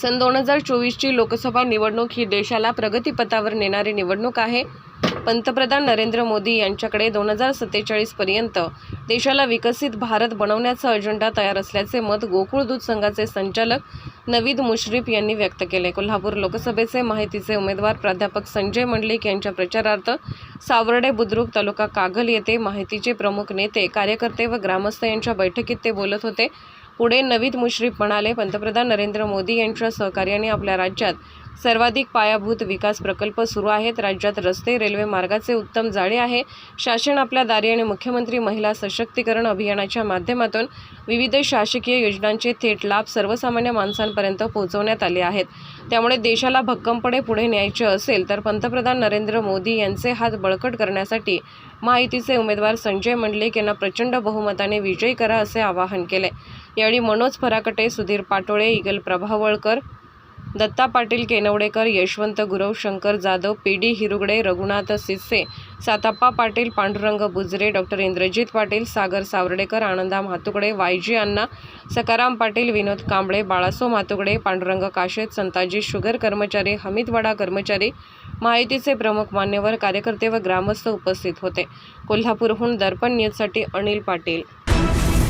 सन दोन हजार चोवीसची लोकसभा निवडणूक ही देशाला प्रगतीपथावर नेणारी निवडणूक आहे. पंतप्रधान नरेंद्र मोदी यांच्याकडे दोन हजार सत्तेचाळीसपर्यंत देशाला विकसित भारत बनवण्याचा अजेंडा तयार असल्याचे मत गोकुळ दूध संघाचे संचालक नवीद मुश्रीफ यांनी व्यक्त केले. कोल्हापूर लोकसभेचे माहितीचे उमेदवार प्राध्यापक संजय मंडलिक यांच्या प्रचारार्थ सावर्डे बुद्रुक तालुका कागल येथे माहितीचे प्रमुख नेते कार्यकर्ते व ग्रामस्थ यांच्या बैठकीत ते बोलत होते. पुढे नवीद मुश्रीफ म्हणाले पंतप्रधान नरेंद्र मोदी यांच्या सहकार्याने आपल्या राज्यात सर्वाधिक पायाभूत विकास प्रकल्प सुरू आहेत. राज्यात रस्ते रेल्वे मार्गाचे उत्तम जाळे आहे. शासन आपल्या दारी आणि मुख्यमंत्री महिला सशक्तीकरण अभियानाच्या माध्यमातून विविध शासकीय योजनांचे थेट लाभ सर्वसामान्य माणसांपर्यंत पोहोचवण्यात आले आहेत. त्यामुळे देशाला भक्कमपणे पुढे न्यायचे असेल तर पंतप्रधान नरेंद्र मोदी यांचे हात बळकट करण्यासाठी माहितीचे उमेदवार संजय मंडलिक यांना प्रचंड बहुमताने विजयी करा असे आवाहन केले. यावेळी Manoj Farakate Sudhir Patole Igal Prabhavalkar Datta Patil Kenwadekar Yashwant Gurav Shankar Jadhav P D Hirugade Raghunath Sisse Satappa Patil Pandurang Bujare doctor Indrajit Patil Sagar Sawardekar Ananda Mhatukade Y G Anna Sakaram Patil Vinod Kamble Balaso Mhatukade Pandurang Kashet Santaji sugar कर्मचारी हमीदवाडा कर्मचारी माहितीचे प्रमुख मान्यवर कार्यकर्ते व ग्रामस्थ उपस्थित होते. कोल्हापूरहून दर्पण न्यूजसाठी अनिल पाटील.